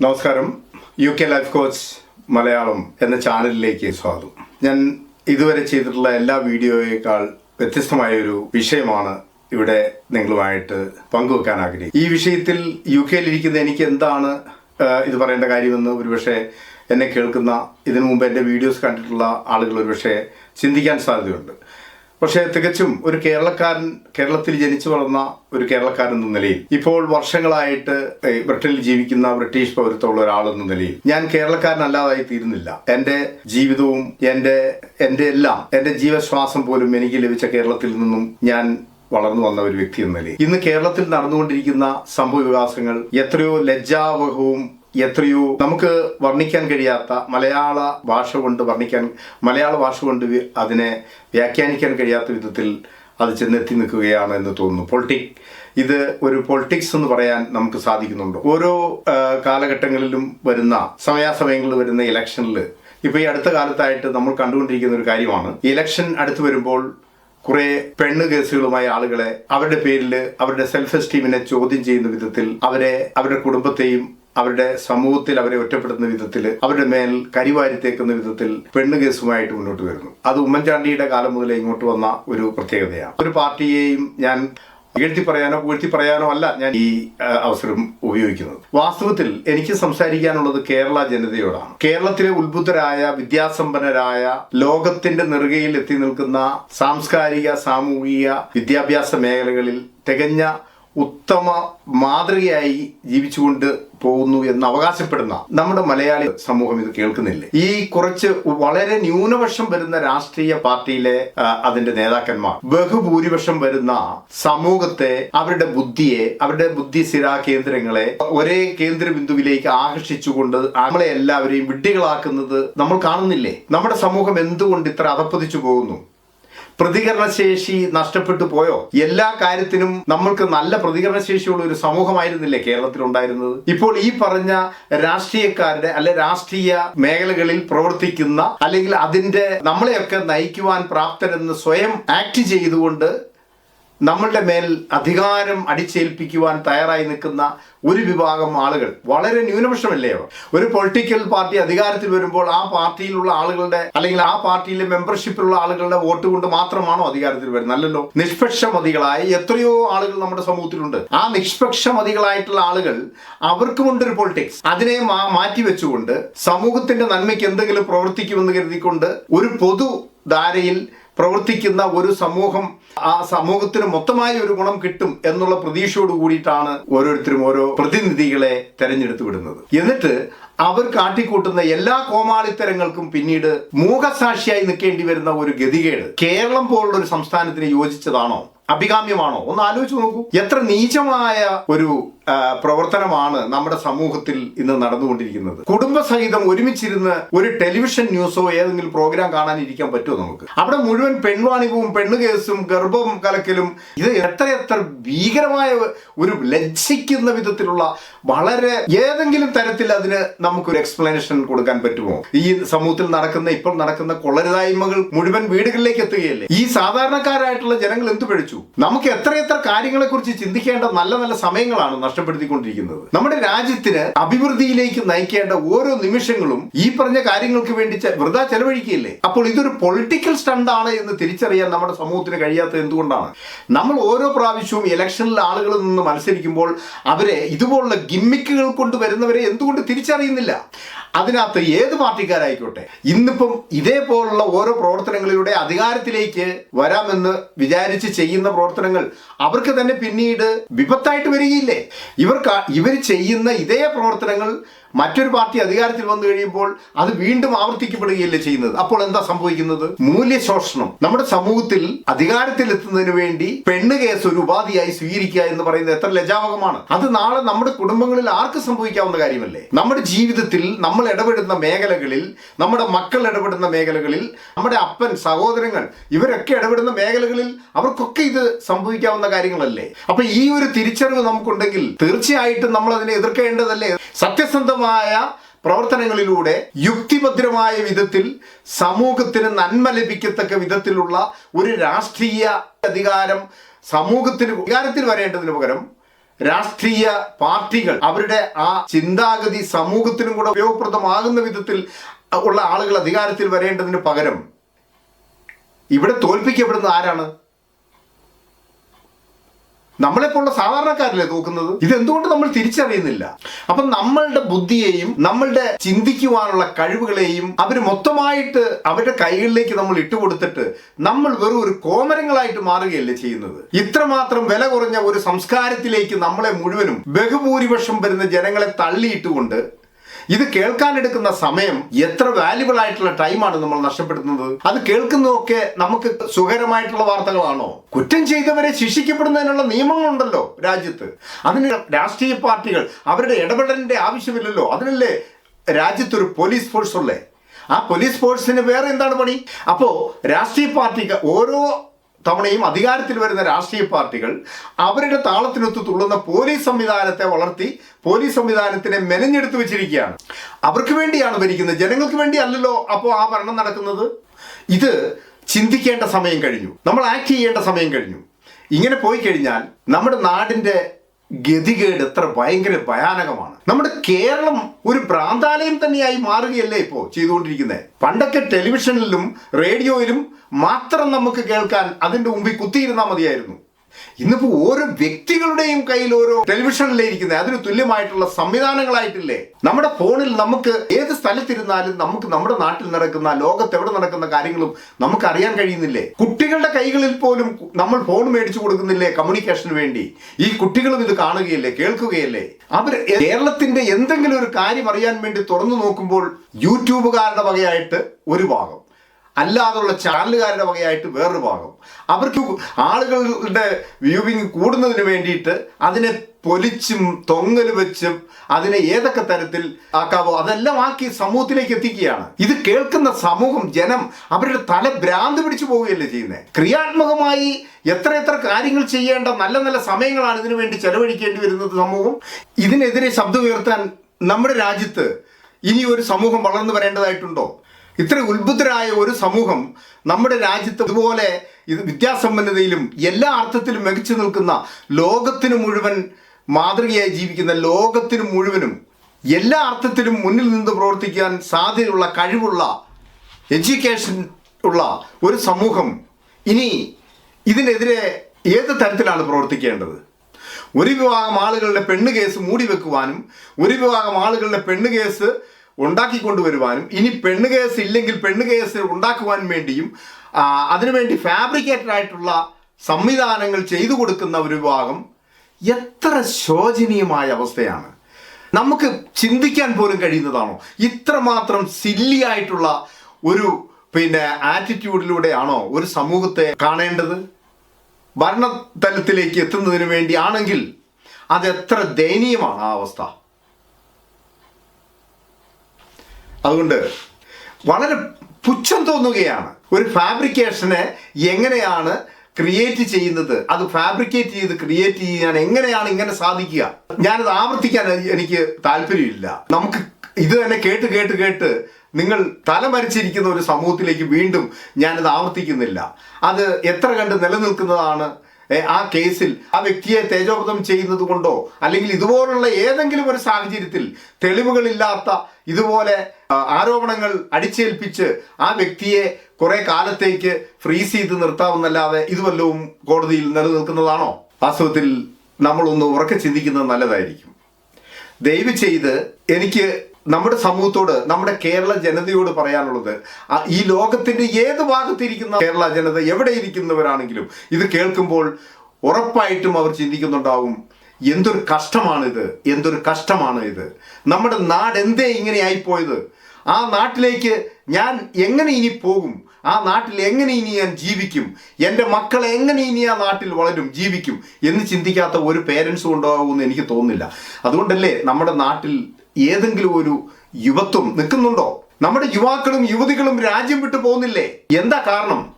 നമസ്കാരം. U K life coach Malayalam എന്ന ചാനലിലേക്ക് സ്വാഗതം. ഞാൻ ഇതുവരെ ചെയ്തിട്ടുള്ള എല്ലാ വീഡിയോയേക്കാൾ വ്യത്യസ്തമായ ഒരു വിഷയമാണ് ഇവിടെ നിങ്ങളുമായിട്ട് പങ്കുവെക്കാൻ ആഗ്രഹിക്കും ഈ വിഷയത്തിൽ യു കെയിലിരിക്കുന്ന എനിക്ക് എന്താണ് ഇത് പറയേണ്ട കാര്യമെന്ന് ഒരുപക്ഷെ എന്നെ കേൾക്കുന്ന ഇതിനു മുമ്പ് എന്റെ വീഡിയോസ് കണ്ടിട്ടുള്ള ആളുകൾ ഒരുപക്ഷെ ചിന്തിക്കാൻ സാധ്യതയുണ്ട്. പക്ഷേ തികച്ചും ഒരു കേരളക്കാരൻ കേരളത്തിൽ ജനിച്ചു വളർന്ന ഒരു കേരളക്കാരൻ എന്ന നിലയിൽ ഇപ്പോൾ വർഷങ്ങളായിട്ട് ബ്രിട്ടനിൽ ജീവിക്കുന്ന ബ്രിട്ടീഷ് പൗരത്വമുള്ള ഒരാൾ എന്ന നിലയിൽ ഞാൻ കേരളക്കാരനല്ലാതായി തീരുന്നില്ല. എന്റെ ജീവിതവും എന്റെ എന്റെ എല്ലാം എന്റെ ജീവശ്വാസം പോലും എനിക്ക് ലഭിച്ച കേരളത്തിൽ നിന്നും ഞാൻ വളർന്നു വന്ന ഒരു വ്യക്തി എന്ന നിലയിൽ. ഇന്ന് കേരളത്തിൽ നടന്നുകൊണ്ടിരിക്കുന്ന സംഭവ വികാസങ്ങൾ എത്രയോ ലജ്ജാവഹവും എത്രയോ നമുക്ക് വർണിക്കാൻ കഴിയാത്ത മലയാള ഭാഷ കൊണ്ട് വർണിക്കാൻ മലയാള ഭാഷ കൊണ്ട് അതിനെ വ്യാഖ്യാനിക്കാൻ കഴിയാത്ത വിധത്തിൽ അത് ചെന്നെത്തി നിൽക്കുകയാണ് എന്ന് തോന്നുന്നു. പൊളിറ്റിക് ഇത് ഒരു പൊളിറ്റിക്സ് എന്ന് പറയാൻ നമുക്ക് സാധിക്കുന്നുണ്ട്. ഓരോ കാലഘട്ടങ്ങളിലും വരുന്ന സമയാസമയങ്ങളിൽ വരുന്ന ഇലക്ഷനിൽ ഇപ്പോൾ ഈ അടുത്ത കാലത്തായിട്ട് നമ്മൾ കണ്ടുകൊണ്ടിരിക്കുന്ന ഒരു കാര്യമാണ്. ഇലക്ഷൻ അടുത്ത് വരുമ്പോൾ കുറെ പെണ്ണ് കേസുകളുമായ ആളുകളെ അവരുടെ പേരിൽ അവരുടെ സെൽഫ് എസ്റ്റീമിനെ ചോദ്യം ചെയ്യുന്ന വിധത്തിൽ അവരെ അവരുടെ കുടുംബത്തെയും അവരുടെ സമൂഹത്തിൽ അവരെ ഒറ്റപ്പെടുത്തുന്ന വിധത്തിൽ അവരുടെ മേൽ കരിവാരിത്തേക്കുന്ന വിധത്തിൽ പെണ്ണ് കേസുമായിട്ട് മുന്നോട്ട് വരുന്നു. അത് ഉമ്മൻചാണ്ടിയുടെ കാലം മുതലേ ഇങ്ങോട്ട് വന്ന ഒരു പ്രത്യേകതയാണ്. ഒരു പാർട്ടിയെയും ഞാൻ ഇകഴ്ത്തി പറയാനോ പുകഴ്ത്തി പറയാനോ അല്ല ഞാൻ ഈ അവസരം ഉപയോഗിക്കുന്നത്. വാസ്തവത്തിൽ എനിക്ക് സംസാരിക്കാനുള്ളത് കേരള ജനതയോടാണ്. കേരളത്തിലെ ഉത്ബുദ്ധരായ വിദ്യാസമ്പന്നരായ ലോകത്തിന്റെ നെറുകയിൽ എത്തി നിൽക്കുന്ന സാംസ്കാരിക സാമൂഹിക വിദ്യാഭ്യാസ മേഖലകളിൽ തികഞ്ഞ ഉത്തമ മാതൃകയായി ജീവിച്ചുകൊണ്ട് പോകുന്നു എന്ന് അവകാശപ്പെടുന്ന നമ്മുടെ മലയാളി സമൂഹം ഇത് കേൾക്കുന്നില്ലേ? ഈ കുറച്ച് വളരെ ന്യൂനപക്ഷം വരുന്ന രാഷ്ട്രീയ പാർട്ടിയിലെ അതിന്റെ നേതാക്കന്മാർ ബഹുഭൂരിപക്ഷം വരുന്ന സമൂഹത്തെ അവരുടെ ബുദ്ധിയെ അവരുടെ ബുദ്ധിസ്ഥിര കേന്ദ്രങ്ങളെ ഒരേ കേന്ദ്ര ബിന്ദുവിലേക്ക് ആകർഷിച്ചുകൊണ്ട് നമ്മളെ എല്ലാവരെയും വിഡ്ഢികളാക്കുന്നത് നമ്മൾ കാണുന്നില്ലേ? നമ്മുടെ സമൂഹം എന്തുകൊണ്ട് ഇത്ര അതപ്പതിച്ചു പോകുന്നു? പ്രതികരണശേഷി നഷ്ടപ്പെട്ടു പോയോ? എല്ലാ കാര്യത്തിനും നമ്മൾക്ക് നല്ല പ്രതികരണശേഷിയുള്ള ഒരു സമൂഹമായിരുന്നില്ലേ കേരളത്തിൽ ഉണ്ടായിരുന്നത് ഇപ്പോൾ ഈ പറഞ്ഞ രാഷ്ട്രീയക്കാരുടെ അല്ലെ രാഷ്ട്രീയ മേഖലകളിൽ പ്രവർത്തിക്കുന്ന അല്ലെങ്കിൽ അതിന്റെ നമ്മളെയൊക്കെ നയിക്കുവാൻ പ്രാപ്തരെന്ന് സ്വയം ആക്ട് ചെയ്തുകൊണ്ട് നമ്മളുടെ മേൽ അധികാരം അടിച്ചേൽപ്പിക്കുവാൻ തയ്യാറായി നിൽക്കുന്ന ഒരു വിഭാഗം ആളുകൾ. വളരെ ന്യൂനപക്ഷമല്ലേ ഒരു പൊളിറ്റിക്കൽ പാർട്ടി അധികാരത്തിൽ വരുമ്പോൾ ആ പാർട്ടിയിലുള്ള ആളുകളുടെ അല്ലെങ്കിൽ ആ പാർട്ടിയിലെ മെമ്പർഷിപ്പിലുള്ള ആളുകളുടെ വോട്ട് കൊണ്ട് മാത്രമാണോ അധികാരത്തിൽ വരുന്നത്? അല്ലല്ലോ. നിഷ്പക്ഷമതികളായ എത്രയോ ആളുകൾ നമ്മുടെ സമൂഹത്തിലുണ്ട്. ആ നിഷ്പക്ഷമതികളായിട്ടുള്ള ആളുകൾ അവർക്കുമുണ്ട് ഒരു പൊളിറ്റിക്സ് അതിനെ മാറ്റി വെച്ചുകൊണ്ട് സമൂഹത്തിന്റെ നന്മയ്ക്ക് എന്തെങ്കിലും പ്രവർത്തിക്കുമെന്ന് കരുതിക്കൊണ്ട് ഒരു പൊതു ധാരയിൽ പ്രവർത്തിക്കുന്ന ഒരു സമൂഹം ആ സമൂഹത്തിന് മൊത്തമായി ഒരു ഗുണം കിട്ടും എന്നുള്ള പ്രതീക്ഷയോട് കൂടിയിട്ടാണ് ഓരോരുത്തരും ഓരോ പ്രതിനിധികളെ തെരഞ്ഞെടുത്ത് വിടുന്നത്. എന്നിട്ട് അവർ കാട്ടിക്കൂട്ടുന്ന എല്ലാ കോമാളിത്തരങ്ങൾക്കും പിന്നീട് മൂകസാക്ഷിയായി നിൽക്കേണ്ടി വരുന്ന ഒരു ഗതികേട് കേരളം പോലുള്ള ഒരു സംസ്ഥാനത്തിന് യോജിച്ചതാണോ? അഭികാമ്യമാണോ? ഒന്ന് ആലോചിച്ച് നോക്കൂ. എത്ര നീചമായ ഒരു പ്രവർത്തനമാണ് നമ്മുടെ സമൂഹത്തിൽ ഇന്ന് നടന്നുകൊണ്ടിരിക്കുന്നത്. കുടുംബസഹിതം ഒരുമിച്ചിരുന്ന് ഒരു ടെലിവിഷൻ ന്യൂസോ ഏതെങ്കിലും പ്രോഗ്രാം കാണാനിരിക്കാൻ പറ്റുമോ നമുക്ക്? അവിടെ മുഴുവൻ പെൺവാണികവും പെണ്ണുകേസും ഗർഭവും കലക്കലും ഇത് എത്രയെത്ര ഭീകരമായ ഒരു ലജ്ജിക്കുന്ന വിധത്തിലുള്ള വളരെ ഏതെങ്കിലും തരത്തിൽ അതിന് നമുക്കൊരു എക്സ്പ്ലനേഷൻ കൊടുക്കാൻ പറ്റുമോ? ഈ സമൂഹത്തിൽ നടക്കുന്ന ഇപ്പോൾ നടക്കുന്ന കൊള്ളരുതായ്മകൾ മുഴുവൻ വീടുകളിലേക്ക് എത്തുകയല്ലേ? ഈ സാധാരണക്കാരായിട്ടുള്ള ജനങ്ങൾ എന്ത് പഠിച്ചു? നമുക്ക് എത്രയെത്ര കാര്യങ്ങളെ കുറിച്ച് ചിന്തിക്കേണ്ട നല്ല നല്ല സമയങ്ങളാണ് നഷ്ടപ്പെടുത്തിക്കൊണ്ടിരിക്കുന്നത്. നമ്മുടെ രാജ്യത്തിന് അഭിവൃദ്ധിയിലേക്ക് നയിക്കേണ്ട ഓരോ നിമിഷങ്ങളും ഈ പറഞ്ഞ കാര്യങ്ങൾക്ക് വേണ്ടി വെറുതെ ചെലവഴിക്കുകയില്ലേ? അപ്പോൾ ഇതൊരു പൊളിറ്റിക്കൽ സ്റ്റണ്ട് ആണ് എന്ന് തിരിച്ചറിയാൻ നമ്മുടെ സമൂഹത്തിന് കഴിയാത്തത് എന്തുകൊണ്ടാണ്? നമ്മൾ ഓരോ പ്രാവശ്യവും ഇലക്ഷനിൽ ആളുകളിൽ നിന്ന് മത്സരിക്കുമ്പോൾ അവരെ ഇതുപോലുള്ള ഗിമ്മിക്കുകൾ കൊണ്ട് വരുന്നവരെ എന്തുകൊണ്ട് തിരിച്ചറിയുന്നില്ല? അതിനകത്ത് ഏത് പാർട്ടിക്കാരായിക്കോട്ടെ? ഇന്നിപ്പം ഇതേപോലുള്ള ഓരോ പ്രവർത്തനങ്ങളിലൂടെ അധികാരത്തിലേക്ക് വരാമെന്ന് വിചാരിച്ച് ചെയ്യുന്ന പ്രവർത്തനങ്ങൾ അവർക്ക് തന്നെ പിന്നീട് വിപത്തായിട്ട് വരികയില്ലേ? ഇവർക്ക് ഇവർ ചെയ്യുന്ന ഇതേ പ്രവർത്തനങ്ങൾ മറ്റൊരു പാർട്ടി അധികാരത്തിൽ വന്നു കഴിയുമ്പോൾ അത് വീണ്ടും ആവർത്തിക്കപ്പെടുകയല്ലേ ചെയ്യുന്നത്? അപ്പോൾ എന്താ സംഭവിക്കുന്നത്? മൂല്യശോഷണം. നമ്മുടെ സമൂഹത്തിൽ അധികാരത്തിൽ എത്തുന്നതിന് വേണ്ടി പെണ്ണ് കേസ് ഒരു ഉപാധിയായി സ്വീകരിക്കുക എന്ന് പറയുന്നത് എത്ര ലജാവകമാണ് അത് നാളെ നമ്മുടെ കുടുംബങ്ങളിൽ ആർക്ക് സംഭവിക്കാവുന്ന കാര്യമല്ലേ? നമ്മുടെ ജീവിതത്തിൽ നമ്മൾ ഇടപെടുന്ന മേഖലകളിൽ നമ്മുടെ മക്കൾ ഇടപെടുന്ന മേഖലകളിൽ നമ്മുടെ അപ്പൻ സഹോദരങ്ങൾ ഇവരൊക്കെ ഇടപെടുന്ന മേഖലകളിൽ അവർക്കൊക്കെ ഇത് സംഭവിക്കാവുന്ന കാര്യങ്ങളല്ലേ? അപ്പൊ ഈ ഒരു തിരിച്ചറിവ് നമുക്കുണ്ടെങ്കിൽ തീർച്ചയായിട്ടും നമ്മൾ അതിനെ എതിർക്കേണ്ടതല്ലേ? സത്യസന്ധമായ പ്രവർത്തനങ്ങളിലൂടെ യുക്തിഭദ്രമായ വിധത്തിൽ സമൂഹത്തിന് നന്മ ലഭിക്കത്തക്ക വിധത്തിലുള്ള ഒരു രാഷ്ട്രീയ അധികാരം സമൂഹത്തിന് അധികാരത്തിൽ വരേണ്ടതിന് പകരം രാഷ്ട്രീയ പാർട്ടികൾ അവരുടെ ആ ചിന്താഗതി സമൂഹത്തിനും കൂടെ ഉപയോഗപ്രദമാകുന്ന വിധത്തിൽ ഉള്ള ആളുകൾ അധികാരത്തിൽ വരേണ്ടതിന് പകരം ഇവിടെ തോൽപ്പിക്കപ്പെടുന്ന ആരാണ്? നമ്മളെപ്പോലുള്ള സാധാരണക്കാരല്ലേ നോക്കുന്നത്? ഇതെന്തുകൊണ്ട് നമ്മൾ തിരിച്ചറിയുന്നില്ല? അപ്പം നമ്മളുടെ ബുദ്ധിയെയും നമ്മളുടെ ചിന്തിക്കുവാനുള്ള കഴിവുകളെയും അവർ മൊത്തമായിട്ട് അവരുടെ കൈകളിലേക്ക് നമ്മൾ ഇട്ടുകൊടുത്തിട്ട് നമ്മൾ വെറും ഒരു കോമരങ്ങളായിട്ട് മാറുകയല്ലേ ചെയ്യുന്നത്? ഇത്രമാത്രം വില കുറഞ്ഞ ഒരു സംസ്കാരത്തിലേക്ക് നമ്മളെ മുഴുവനും ബഹുഭൂരിപക്ഷം വരുന്ന ജനങ്ങളെ തള്ളിയിട്ടുകൊണ്ട് ഇത് കേൾക്കാൻ എടുക്കുന്ന സമയം എത്ര വാല്യുബിൾ ആയിട്ടുള്ള ടൈമാണ് നമ്മൾ നഷ്ടപ്പെടുത്തുന്നത്? അത് കേൾക്കുന്നതൊക്കെ നമുക്ക് സുഖകരമായിട്ടുള്ള വാർത്തകളാണോ? കുറ്റം ചെയ്തവരെ ശിക്ഷിക്കപ്പെടുന്നതിനുള്ള നിയമങ്ങളുണ്ടല്ലോ രാജ്യത്ത്. അതിന് രാഷ്ട്രീയ പാർട്ടികൾ അവരുടെ ഇടപെടലിന്റെ ആവശ്യമില്ലല്ലോ. അതിനല്ലേ രാജ്യത്തൊരു പോലീസ് ഫോഴ്സ് ഉള്ളേ? ആ പോലീസ് ഫോഴ്സിന് വേറെ എന്താണ് പണി? അപ്പോ രാഷ്ട്രീയ പാർട്ടിക്ക് ഓരോ തവണയും അധികാരത്തിൽ വരുന്ന രാഷ്ട്രീയ പാർട്ടികൾ അവരുടെ താളത്തിനൊത്ത് തുള്ളുന്ന പോലീസ് സംവിധാനത്തെ വളർത്തി പോലീസ് സംവിധാനത്തിനെ മെനഞ്ഞെടുത്ത് വെച്ചിരിക്കുകയാണ്. അവർക്ക് വേണ്ടിയാണ് ഭരിക്കുന്നത്. ജനങ്ങൾക്ക് വേണ്ടി അല്ലല്ലോ അപ്പോൾ ആ ഭരണം നടക്കുന്നത്? ഇത് ചിന്തിക്കേണ്ട സമയം കഴിഞ്ഞു. നമ്മൾ ആക്ട് ചെയ്യേണ്ട സമയം കഴിഞ്ഞു. ഇങ്ങനെ പോയി കഴിഞ്ഞാൽ നമ്മുടെ നാടിന്റെ ഗതികേട് എത്ര ഭയങ്കര ഭയാനകമാണ്. നമ്മുടെ കേരളം ഒരു ഭ്രാന്താലയം തന്നെയായി മാറുകയല്ലേ ഇപ്പോൾ ചെയ്തുകൊണ്ടിരിക്കുന്നത് പണ്ടൊക്കെ ടെലിവിഷനിലും റേഡിയോയിലും മാത്രം നമുക്ക് കേൾക്കാൻ അതിന്റെ മുമ്പിൽ കുത്തിയിരുന്നാൽ മതിയായിരുന്നു. ഇന്നിപ്പോ ഓരോ വ്യക്തികളുടെയും കയ്യിൽ ഓരോ ടെലിവിഷനിലേ ഇരിക്കുന്നത് അതിന് തുല്യമായിട്ടുള്ള സംവിധാനങ്ങളായിട്ടില്ലേ? നമ്മുടെ ഫോണിൽ നമുക്ക് ഏത് സ്ഥലത്തിരുന്നാലും നമുക്ക് നമ്മുടെ നാട്ടിൽ നടക്കുന്ന ലോകത്ത് എവിടെ നടക്കുന്ന കാര്യങ്ങളും നമുക്ക് അറിയാൻ കഴിയുന്നില്ലേ? കുട്ടികളുടെ കൈകളിൽ പോലും നമ്മൾ ഫോൺ മേടിച്ചു കൊടുക്കുന്നില്ലേ കമ്മ്യൂണിക്കേഷന് വേണ്ടി? ഈ കുട്ടികളും ഇത് കാണുകയല്ലേ കേൾക്കുകയല്ലേ? അവർ കേരളത്തിന്റെ എന്തെങ്കിലും ഒരു കാര്യം അറിയാൻ വേണ്ടി തുറന്നു നോക്കുമ്പോൾ യൂട്യൂബുകാരുടെ വകയായിട്ട് ഒരു ഭാഗം. അല്ലാതുള്ള ചാനലുകാരുടെ വകയായിട്ട് വേറൊരു ഭാഗം. അവർക്ക് ആളുകളുടെ വ്യൂവിങ് കൂടുന്നതിന് വേണ്ടിയിട്ട് അതിനെ പൊലിച്ചും തൊങ്ങൽ വെച്ചും അതിനെ ഏതൊക്കെ തരത്തിൽ ആക്കാവോ അതെല്ലാം ആക്കി സമൂഹത്തിലേക്ക് എത്തിക്കുകയാണ്. ഇത് കേൾക്കുന്ന സമൂഹം ജനം അവരുടെ തല ഭ്രാന്ത് പിടിച്ചു പോവുകയല്ലേ ചെയ്യുന്നത് ക്രിയാത്മകമായി എത്ര എത്ര കാര്യങ്ങൾ ചെയ്യേണ്ട നല്ല നല്ല സമയങ്ങളാണ് ഇതിനു വേണ്ടി ചെലവഴിക്കേണ്ടി വരുന്നത് സമൂഹം. ഇതിനെതിരെ ശബ്ദം ഉയർത്താൻ നമ്മുടെ രാജ്യത്ത് ഇനി ഒരു സമൂഹം വളർന്നു വരേണ്ടതായിട്ടുണ്ടോ? ഇത്ര ഉത്ബുദ്ധരായ ഒരു സമൂഹം നമ്മുടെ രാജ്യത്ത് ഇതുപോലെ ഇത് വിദ്യാസമ്പന്നതയിലും എല്ലാ അർത്ഥത്തിലും മികച്ചു നിൽക്കുന്ന ലോകത്തിന് മുഴുവൻ മാതൃകയായി ജീവിക്കുന്ന ലോകത്തിന് മുഴുവനും എല്ലാ അർത്ഥത്തിലും മുന്നിൽ നിന്ന് പ്രവർത്തിക്കാൻ സാധ്യതയുള്ള കഴിവുള്ള എഡ്യൂക്കേഷൻ ഉള്ള ഒരു സമൂഹം ഇനി ഇതിനെതിരെ ഏത് തരത്തിലാണ് പ്രവർത്തിക്കേണ്ടത്? ഒരു വിഭാഗം ആളുകളുടെ പെണ്ണ് കേസ് മൂടി വെക്കുവാനും ഒരു വിഭാഗം ആളുകളുടെ പെണ്ണ് കേസ് ഉണ്ടാക്കിക്കൊണ്ടുവരുവാനും ഇനി പെണ്ണ് കേസ് ഇല്ലെങ്കിൽ പെണ്ണ് കേസ് ഉണ്ടാക്കുവാൻ വേണ്ടിയും അതിനുവേണ്ടി ഫാബ്രിക്കേറ്റഡ് ആയിട്ടുള്ള സംവിധാനങ്ങൾ ചെയ്തു കൊടുക്കുന്ന ഒരു വിഭാഗം എത്ര ശോചനീയമായ അവസ്ഥയാണ്. നമുക്ക് ചിന്തിക്കാൻ പോലും കഴിയുന്നതാണോ? ഇത്രമാത്രം സില്ലി ആയിട്ടുള്ള ഒരു പിന്നെ ആറ്റിറ്റ്യൂഡിലൂടെയാണോ ഒരു സമൂഹത്തെ കാണേണ്ടത്? ഭരണതലത്തിലേക്ക് എത്തുന്നതിന് വേണ്ടിയാണെങ്കിൽ അതെത്ര ദയനീയമാണ് ആ അവസ്ഥ. അതുകൊണ്ട് വളരെ പുച്ഛം തോന്നുകയാണ്. ഒരു ഫാബ്രിക്കേഷനെ എങ്ങനെയാണ് ക്രിയേറ്റ് ചെയ്യുന്നത്? അത് ഫാബ്രിക്കേറ്റ് ചെയ്ത് ക്രിയേറ്റ് ചെയ്യാൻ എങ്ങനെയാണ് ഇങ്ങനെ സാധിക്കുക? ഞാനത് ആവർത്തിക്കാൻ എനിക്ക് താല്പര്യമില്ല. നമുക്ക് ഇത് തന്നെ കേട്ട് കേട്ട് കേട്ട് നിങ്ങൾ തലമരിച്ചിരിക്കുന്ന ഒരു സമൂഹത്തിലേക്ക് വീണ്ടും ഞാനത് ആവർത്തിക്കുന്നില്ല. അത് എത്ര കണ്ട് നിലനിൽക്കുന്നതാണ് ആ കേസിൽ ആ വ്യക്തിയെ തേജോവധം ചെയ്യുന്നത് കൊണ്ടോ അല്ലെങ്കിൽ ഇതുപോലുള്ള ഏതെങ്കിലും ഒരു സാഹചര്യത്തിൽ തെളിവുകളില്ലാത്ത ഇതുപോലെ ആരോപണങ്ങൾ അടിച്ചേൽപ്പിച്ച് ആ വ്യക്തിയെ കുറെ കാലത്തേക്ക് ഫ്രീസ് ചെയ്ത് നിർത്താമെന്നല്ലാതെ ഇത് വല്ലവും കോടതിയിൽ നിലനിൽക്കുന്നതാണോ? വാസ്തവത്തിൽ നമ്മളൊന്ന് ഉറക്കെ ചിന്തിക്കുന്നത് നല്ലതായിരിക്കും. ദയവ് ചെയ്ത് എനിക്ക് നമ്മുടെ സമൂഹത്തോട് നമ്മുടെ കേരള ജനതയോട് പറയാനുള്ളത് ഈ ലോകത്തിന്റെ ഏത് ഭാഗത്തിരിക്കുന്ന കേരള ജനത എവിടെ ഇരിക്കുന്നവരാണെങ്കിലും ഇത് കേൾക്കുമ്പോൾ ഉറപ്പായിട്ടും അവർ ചിന്തിക്കുന്നുണ്ടാവും എന്തൊരു കഷ്ടമാണിത് എന്തൊരു കഷ്ടമാണ് ഇത്. നമ്മുടെ നാട് എന്തേ ഇങ്ങനെ ആയിപ്പോയത്? ആ നാട്ടിലേക്ക് ഞാൻ എങ്ങനെ ഇനി പോകും? ആ നാട്ടിൽ എങ്ങനെ ഇനി ഞാൻ ജീവിക്കും? എന്റെ മക്കൾ എങ്ങനെ ഇനി ആ നാട്ടിൽ വളരും ജീവിക്കും? എന്ന് ചിന്തിക്കാത്ത ഒരു പേരൻസും ഉണ്ടാകുമെന്ന് എനിക്ക് തോന്നുന്നില്ല. അതുകൊണ്ടല്ലേ നമ്മുടെ നാട്ടിൽ ഏതെങ്കിലും ഒരു യുവത്വം നിൽക്കുന്നുണ്ടോ? നമ്മുടെ യുവാക്കളും യുവതികളും രാജ്യം വിട്ടു പോകുന്നില്ലേ? എന്താ കാരണം?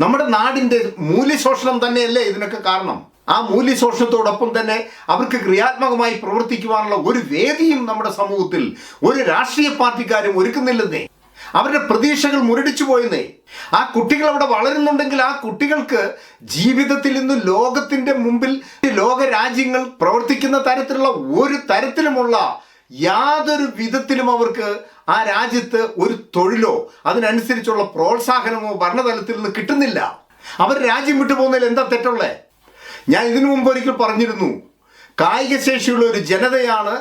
നമ്മുടെ നാടിന്റെ മൂല്യശോഷണം തന്നെയല്ലേ ഇതിനൊക്കെ കാരണം? ആ മൂല്യശോഷണത്തോടൊപ്പം തന്നെ അവർക്ക് ക്രിയാത്മകമായി പ്രവർത്തിക്കുവാനുള്ള ഒരു വേദിയും നമ്മുടെ സമൂഹത്തിൽ ഒരു രാഷ്ട്രീയ പാർട്ടിക്കാരും ഒരുക്കുന്നില്ലെന്നേ. അവരുടെ പ്രതീക്ഷകൾ മുരടിച്ചു പോയെന്നേ. ആ കുട്ടികൾ അവിടെ വളരുന്നുണ്ടെങ്കിൽ ആ കുട്ടികൾക്ക് ജീവിതത്തിൽ ഇന്ന് ലോകത്തിന്റെ മുമ്പിൽ ലോകരാജ്യങ്ങൾ പ്രവർത്തിക്കുന്ന തരത്തിലുള്ള ഒരു തരത്തിലുമുള്ള യാതൊരു വിധത്തിലും അവർക്ക് ആ രാജ്യത്ത് ഒരു തൊഴിലോ അതിനനുസരിച്ചുള്ള പ്രോത്സാഹനമോ ഭരണതലത്തിൽ നിന്ന് കിട്ടുന്നില്ല. അവർ രാജ്യം വിട്ടു പോകുന്നതിൽ എന്താ തെറ്റുള്ളേ? ഞാൻ ഇതിനു മുമ്പ് ഒരിക്കൽ പറഞ്ഞിരുന്നു കായിക ശേഷിയുള്ള ഒരു ജനതയാണ്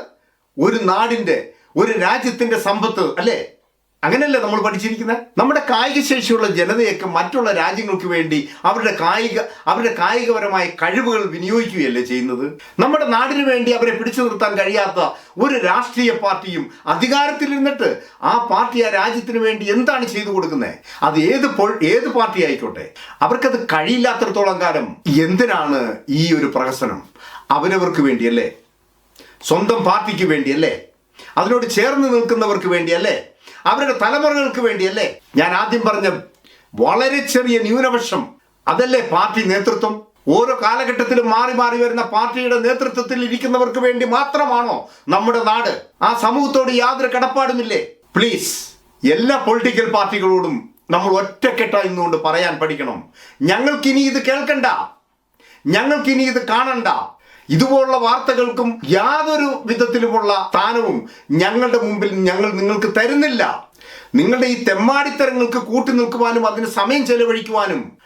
ഒരു നാടിന്റെ ഒരു രാജ്യത്തിന്റെ സമ്പത്ത് അല്ലേ? അങ്ങനെയല്ലേ നമ്മൾ പഠിച്ചിരിക്കുന്നത് നമ്മുടെ കായിക ശേഷിയുള്ള ജനതയൊക്കെ മറ്റുള്ള രാജ്യങ്ങൾക്ക് വേണ്ടി അവരുടെ കായിക അവരുടെ കായികപരമായ കഴിവുകൾ വിനിയോഗിക്കുകയല്ലേ ചെയ്യുന്നത്? നമ്മുടെ നാടിനു വേണ്ടി അവരെ പിടിച്ചു നിർത്താൻ കഴിയാത്ത ഒരു രാഷ്ട്രീയ പാർട്ടിയും അധികാരത്തിലിരുന്നിട്ട് ആ പാർട്ടി ആ രാജ്യത്തിന് വേണ്ടി എന്താണ് ചെയ്തു കൊടുക്കുന്നത് അത് ഏത് ഏത് പാർട്ടി ആയിക്കോട്ടെ? അവർക്കത് കഴിയില്ലാത്തടത്തോളം കാലം എന്തിനാണ് ഈ ഒരു പ്രഹസനം? അവരവർക്ക് വേണ്ടിയല്ലേ? സ്വന്തം പാർട്ടിക്ക് വേണ്ടിയല്ലേ? അതിനോട് ചേർന്ന് നിൽക്കുന്നവർക്ക് വേണ്ടിയല്ലേ? അവരുടെ തലമുറകൾക്ക് വേണ്ടിയല്ലേ? ഞാൻ ആദ്യം പറഞ്ഞ വളരെ ചെറിയ ന്യൂനപക്ഷം. അതല്ലേ പാർട്ടി നേതൃത്വം? ഓരോ കാലഘട്ടത്തിലും മാറി മാറി വരുന്ന പാർട്ടിയുടെ നേതൃത്വത്തിൽ ഇരിക്കുന്നവർക്ക് വേണ്ടി മാത്രമാണോ നമ്മുടെ നാട്? ആ സമൂഹത്തോട് യാതൊരു കടപ്പാടുമില്ലേ? പ്ലീസ് എല്ലാ പൊളിറ്റിക്കൽ പാർട്ടികളോടും നമ്മൾ ഒറ്റക്കെട്ടായി നിന്നുകൊണ്ട് പറയാൻ പഠിക്കണം. ഞങ്ങൾക്കിനി ഇത് കേൾക്കണ്ട. ഞങ്ങൾക്കിനി ഇത് കാണണ്ട. ഇതുപോലുള്ള വാർത്തകൾക്കും യാതൊരു വിധത്തിലുമുള്ള സ്ഥാനവും ഞങ്ങളുടെ മുമ്പിൽ ഞങ്ങൾ നിങ്ങൾക്ക് തരുന്നില്ല. നിങ്ങളുടെ ഈ തെമ്മാടിത്തരങ്ങൾക്ക് കൂട്ടി നിൽക്കുവാനും അതിന് സമയം ചെലവഴിക്കുവാനും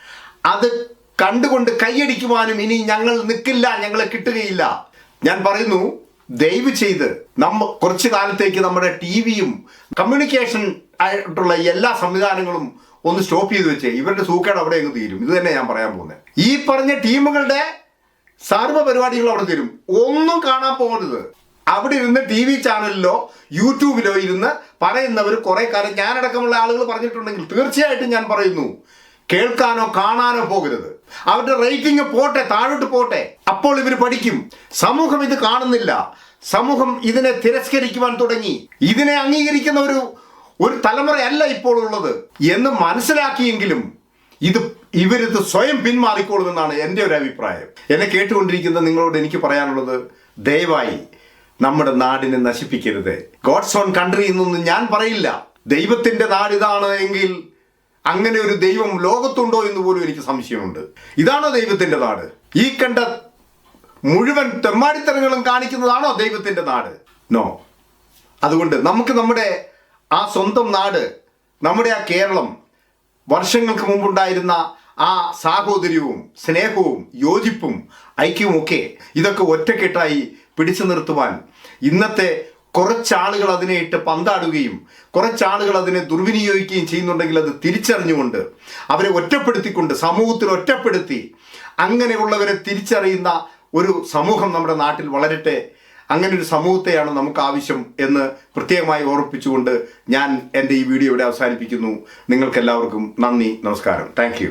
അത് കണ്ടുകൊണ്ട് കൈയടിക്കുവാനും ഇനി ഞങ്ങൾ നിൽക്കില്ല ഞങ്ങളെ കിട്ടുകയില്ല. ഞാൻ പറയുന്നു ദയവ് ചെയ്ത് നമ്മ കുറച്ചു കാലത്തേക്ക് നമ്മുടെ ടി വിയും കമ്മ്യൂണിക്കേഷൻ ആയിട്ടുള്ള എല്ലാ സംവിധാനങ്ങളും ഒന്ന് സ്റ്റോപ്പ് ചെയ്ത് വെച്ചേ. ഇവരുടെ സൂക്കേട് അവിടെ അങ്ങ് തീരും. ഇത് തന്നെ ഞാൻ പറയാൻ പോകുന്നത്. ഈ പറഞ്ഞ ടീമുകളുടെ സർവ പരിപാടികൾ അവിടെ തരും. ഒന്നും കാണാൻ പോകരുത്. അവിടെ ഇരുന്ന് ടി വി ചാനലിലോ യൂട്യൂബിലോ ഇരുന്ന് പറയുന്നവർ കുറെ കാലം ഞാനടക്കമുള്ള ആളുകൾ പറഞ്ഞിട്ടുണ്ടെങ്കിൽ തീർച്ചയായിട്ടും ഞാൻ പറയുന്നു. കേൾക്കാനോ കാണാനോ പോകരുത്. അവരുടെ റേറ്റിംഗ് പോട്ടെ താഴോട്ട് പോട്ടെ. അപ്പോൾ ഇവർ പഠിക്കും. സമൂഹം ഇത് കാണുന്നില്ല. സമൂഹം ഇതിനെ തിരസ്കരിക്കുവാൻ തുടങ്ങി. ഇതിനെ അംഗീകരിക്കുന്ന ഒരു ഒരു തലമുറയല്ല ഇപ്പോൾ ഉള്ളത് എന്ന് മനസ്സിലാക്കിയെങ്കിലും ഇത് ഇവരിത് സ്വയം പിന്മാറിക്കോളുമെന്നാണ് എന്റെ ഒരു അഭിപ്രായം. എന്നെ കേട്ടുകൊണ്ടിരിക്കുന്ന നിങ്ങളോട് എനിക്ക് പറയാനുള്ളത് ദയവായി നമ്മുടെ നാടിനെ നശിപ്പിക്കരുത്. ഗോഡ്സ് ഓൺ കൺട്രി എന്നൊന്നും ഞാൻ പറയില്ല. ദൈവത്തിന്റെ നാട് ഇതാണ് എങ്കിൽ അങ്ങനെ ഒരു ദൈവം ലോകത്തുണ്ടോ എന്ന് പോലും എനിക്ക് സംശയമുണ്ട്. ഇതാണ് ദൈവത്തിന്റെ നാട്? ഈ കണ്ട മുഴുവൻ തെമ്മാടിത്തരങ്ങളും കാണിക്കുന്നതാണോ ദൈവത്തിന്റെ നാട്? നോ അതുകൊണ്ട് നമുക്ക് നമ്മുടെ ആ സ്വന്തം നാട് നമ്മുടെ ആ കേരളം വർഷങ്ങൾക്ക് മുമ്പുണ്ടായിരുന്ന ആ സാഹോദര്യവും സ്നേഹവും യോജിപ്പും ഐക്യവും ഒക്കെ ഇതൊക്കെ ഒറ്റക്കെട്ടായി പിടിച്ചു നിർത്തുവാൻ ഇന്നത്തെ കുറച്ചാളുകൾ അതിനെ ഇട്ട് പന്താടുകയും കുറച്ചാളുകൾ അതിനെ ദുർവിനിയോഗിക്കുകയും ചെയ്യുന്നുണ്ടെങ്കിൽ അത് തിരിച്ചറിഞ്ഞുകൊണ്ട് അവരെ ഒറ്റപ്പെടുത്തിക്കൊണ്ട് സമൂഹത്തിൽ ഒറ്റപ്പെടുത്തി അങ്ങനെയുള്ളവരെ തിരിച്ചറിയുന്ന ഒരു സമൂഹം നമ്മുടെ നാട്ടിൽ വളരട്ടെ അങ്ങനെ ഒരു സമൂഹത്തെയാണ് നമുക്ക് ആവശ്യം എന്ന് പ്രത്യേകമായി ഓർപ്പിച്ചുകൊണ്ട് ഞാൻ എന്റെ ഈ വീഡിയോ ഇവിടെ അവസാനിപ്പിക്കുന്നു. നിങ്ങൾക്കെല്ലാവർക്കും നന്ദി നമസ്കാരം. താങ്ക്